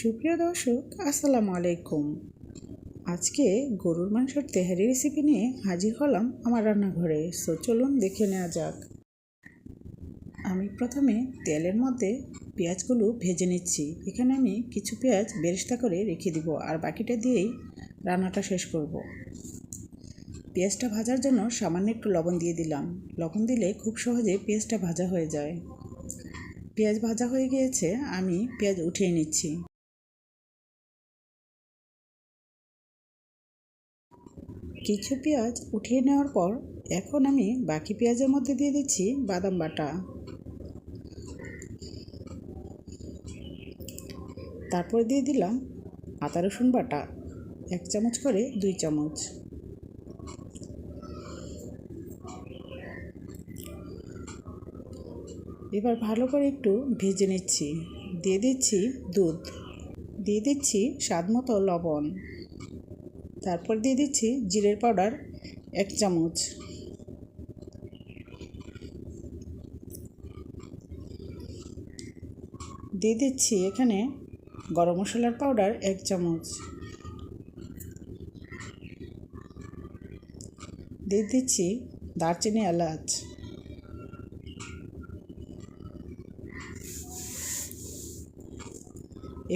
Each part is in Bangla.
সুপ্রিয় দর্শক, আসসালামু আলাইকুম। আজকে গরুর মাংসের তেহারি রেসিপি নিয়ে হাজির হলাম আমার রান্নাঘরে। সো চলুন দেখে নেওয়া যাক। আমি প্রথমে তেলের মধ্যে পেঁয়াজগুলো ভেজে নিচ্ছি। এখানে আমি কিছু পেঁয়াজ বেরেস্তা করে রেখে দিব আর বাকিটা দিয়েই রান্নাটা শেষ করব। পেঁয়াজটা ভাজার জন্য সামান্য একটু লবণ দিয়ে দিলাম। লবণ দিলে খুব সহজে পেঁয়াজটা ভাজা হয়ে যায়। পেঁয়াজ ভাজা হয়ে গিয়েছে, আমি পেঁয়াজ উঠিয়ে নিচ্ছি। কিছু পেঁয়াজ উঠিয়ে নেওয়ার পর এখন আমি বাকি পেঁয়াজের মধ্যে দিয়ে দিচ্ছি বাদাম বাটা। তারপর দিয়ে দিলাম আদা রসুন বাটা, এক চামচ করে দুই চামচ। এবার ভালো করে একটু ভেজে নিচ্ছি। দিয়ে দিচ্ছি দুধ। দিয়ে দিচ্ছি স্বাদ মতো লবণ। তারপর দিয়ে দিচ্ছি জিরের পাউডার এক চামচ। দিয়ে দিচ্ছি এখানে গরম মশলার পাউডার এক চামচ। দিয়ে দিচ্ছি দারচিনি এলাচ।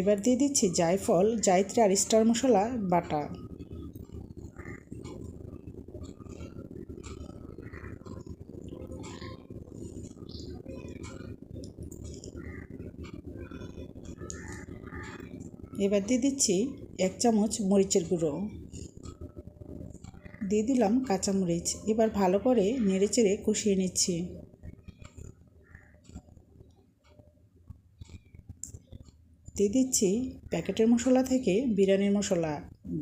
এবার দিয়ে দিচ্ছি জায়ফল, জায়ত্রী আর স্টার মশলা, বাটা। এবার দিয়ে দিচ্ছি এক চামচ মরিচের গুঁড়ো। দিয়ে দিলাম কাঁচামরিচ এবার ভালো করে নেড়ে চেড়ে কষিয়ে নিচ্ছি। দিয়ে দিচ্ছি প্যাকেটের মশলা থেকে বিরিয়ানির মশলা।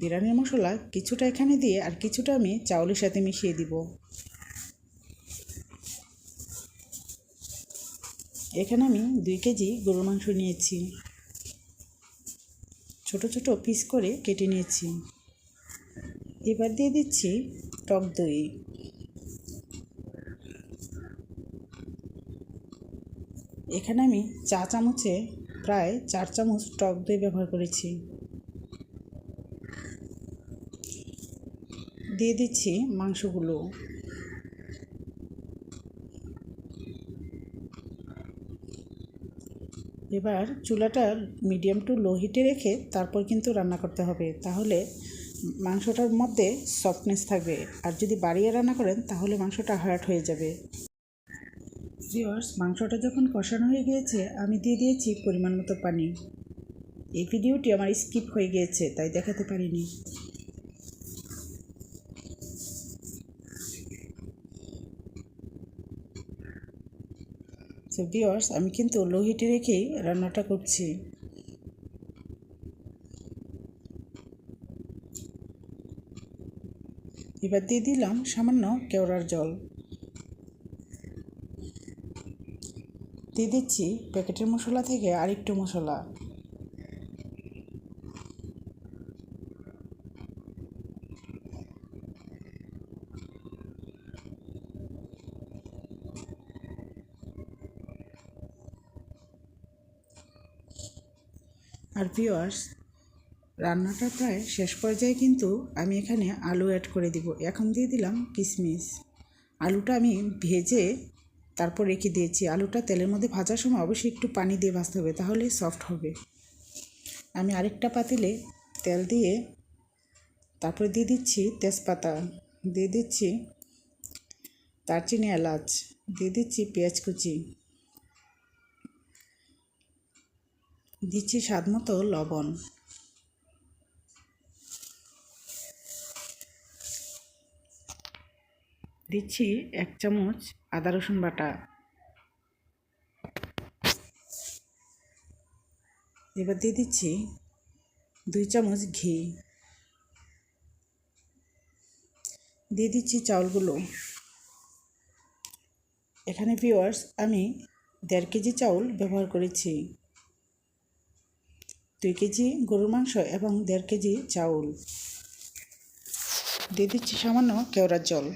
বিরিয়ানির মশলা কিছুটা এখানে দিয়ে আর কিছুটা আমি চাউলের সাথে মিশিয়ে দিব। এখানে আমি দুই কেজি গরুর মাংস নিয়েছি। ছোট ছোট পিস করে কেটে নিয়েছি। এবার দিয়ে দিচ্ছি টক দই। এখানে আমি চা চামচে প্রায় চার চামচ টক দই ব্যবহার করেছি। দিয়ে দিচ্ছি মাংসগুলো। এবার চুলাটা মিডিয়াম টু লো হিটে রেখে তারপর কিন্তু রান্না করতে হবে। তাহলে মাংসটার মধ্যে সফটনেস থাকবে। আর যদি বাড়িয়ে রান্না করেন, তাহলে মাংসটা হার্ড হয়ে যাবে। মাংসটা যখন কষানো হয়ে গিয়েছে, আমি দিয়ে দিয়েছি পরিমাণ মতো পানি। এই ভিডিওটি আমার স্কিপ হয়ে গিয়েছে, তাই দেখাতে পারিনি। সো বিওয়ার্স আমি কিন্তু লো হিটে রেখেই রান্নাটা করছি। এবার দিয়ে দিলাম সামান্য কেওড়ার জল। দিয়ে দিচ্ছি প্যাকেটের মশলা থেকে আরেকটু মশলা। আর ভিওয়ার্স রান্নাটা প্রায় শেষ পর্যায়ে কিন্তু আমি এখানে আলু অ্যাড করে দিব। এখন দিয়ে দিলাম কিশমিশ আলুটা আমি ভেজে তারপর রেখে দিয়েছি। আলুটা তেলের মধ্যে ভাজার সময় অবশ্যই একটু পানি দিয়ে ভাজতে হবে তাহলে সফট হবে। আমি আরেকটা পাতিলে তেল দিয়ে তারপরে দিয়ে দিচ্ছি তেজপাতা, দিয়ে দিচ্ছি দারচিনি এলাচ, দিয়ে দিচ্ছি পেঁয়াজ কুচি। দিচ্ছি স্বাদ মতো লবণ। দিচ্ছি এক চামচ আদা রসুন বাটা। এবার দিয়ে দিচ্ছি দুই চামচ ঘি। দিয়ে দিচ্ছি চাউলগুলো। এখানে ভিওয়ার্স আমি দেড় কেজি চাউল ব্যবহার করেছি। দুই কেজি গরুর মাংস এবং দেড় কেজি চাউল। দিয়ে দিচ্ছি সামান্য কেওড়ার জল।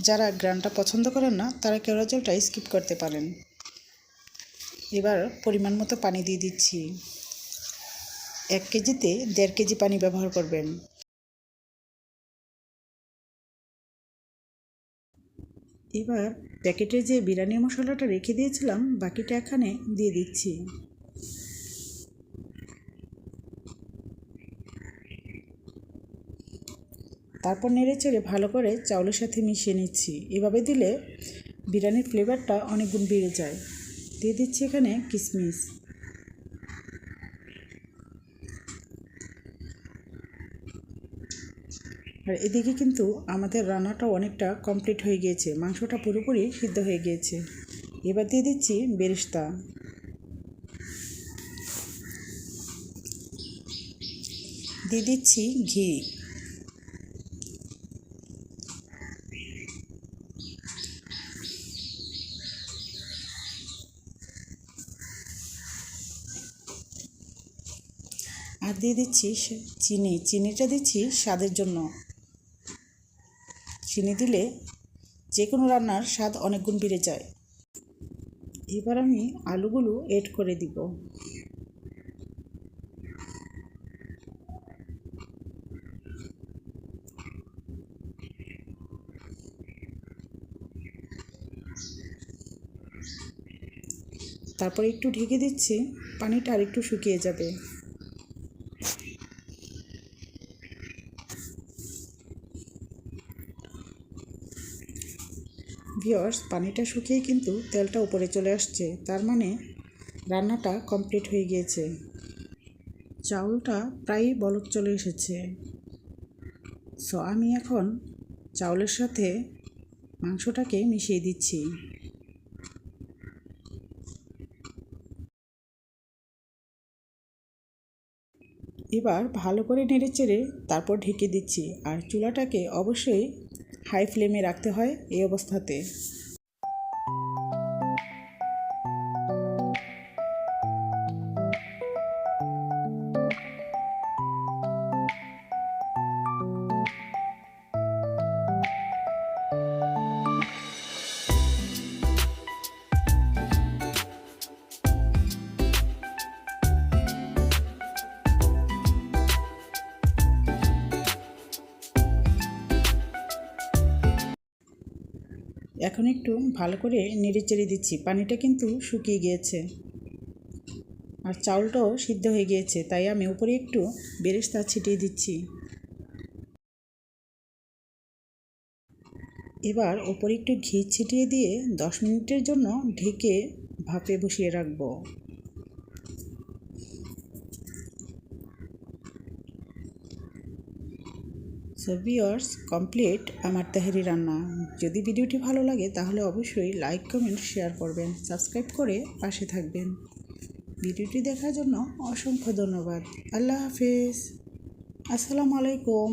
যারা গ্রানটা পছন্দ করেন না, তারা কেওড়া জলটা স্কিপ করতে পারেন। এবার পরিমাণ মতো পানি দিয়ে দিচ্ছি। এক কেজিতে দেড় কেজি পানি ব্যবহার করবেন। এবার প্যাকেটে যে বিরিয়ানি মশলাটা রেখে দিয়েছিলাম, বাকিটা এখানে দিয়ে দিচ্ছি। তারপর নেড়ে চেড়ে ভালো করে চাউলের সাথে মিশিয়ে নিচ্ছি। এভাবে দিলে বিরিয়ানির ফ্লেভারটা অনেক গুণ বেড়ে যায়। দিয়ে দিচ্ছি এখানে কিশমিশ আর এদিকে কিন্তু আমাদের রান্নাটা অনেকটা কমপ্লিট হয়ে গিয়েছে। মাংসটা পুরোপুরি সিদ্ধ হয়ে গিয়েছে। এবার দিয়ে দিচ্ছি বেরেস্তা। দিয়ে দিচ্ছি ঘি। আর দিয়ে দিচ্ছি চিনি। চিনিটা দিচ্ছি স্বাদের জন্য। চিনি দিলে যে কোনো রান্নার স্বাদ অনেক গুণ বেড়ে যায়। এবার আমি আলুগুলো এড করে দিব। তারপরে একটু ঢেকে দিচ্ছি, পানিটা আর একটু শুকিয়ে যাবে। ভিওর্স পানিটা শুকিয়ে কিন্তু তেলটা উপরে চলে আসছে। তার মানে রান্নাটা কমপ্লিট হয়ে গিয়েছে। চাউলটা প্রায় বলক চলে এসেছে। সো, আমি এখন চাউলের সাথে মাংসটাকে মিশিয়ে দিচ্ছি। এবার ভালো করে নেড়ে চেড়ে তারপর ঢেকে দিচ্ছি। আর চুলাটাকে অবশ্যই হাই ফ্লেমে রাখতে হয় এই অবস্থাতে। এখন একটু ভালো করে নেড়ে চেড়ে দিচ্ছি। পানিটা কিন্তু শুকিয়ে গিয়েছে। আর চাউলটাও সিদ্ধ হয়ে গিয়েছে, তাই আমি উপরে একটু বেরেস্তা ছিটিয়ে দিচ্ছি। এবার ওপরে একটু ঘি ছিটিয়ে দিয়ে দশ মিনিটের জন্য ঢেকে ভাপে বসিয়ে রাখব। সো ভিওর্স কমপ্লিট আমার তাহেরি রান্না। যদি ভিডিওটি ভালো লাগে, তাহলে অবশ্যই লাইক কমেন্ট শেয়ার করবেন। সাবস্ক্রাইব করে পাশে থাকবেন। ভিডিওটি দেখার জন্য অসংখ্য ধন্যবাদ। আল্লাহ হাফিজ। আসসালামু আলাইকুম।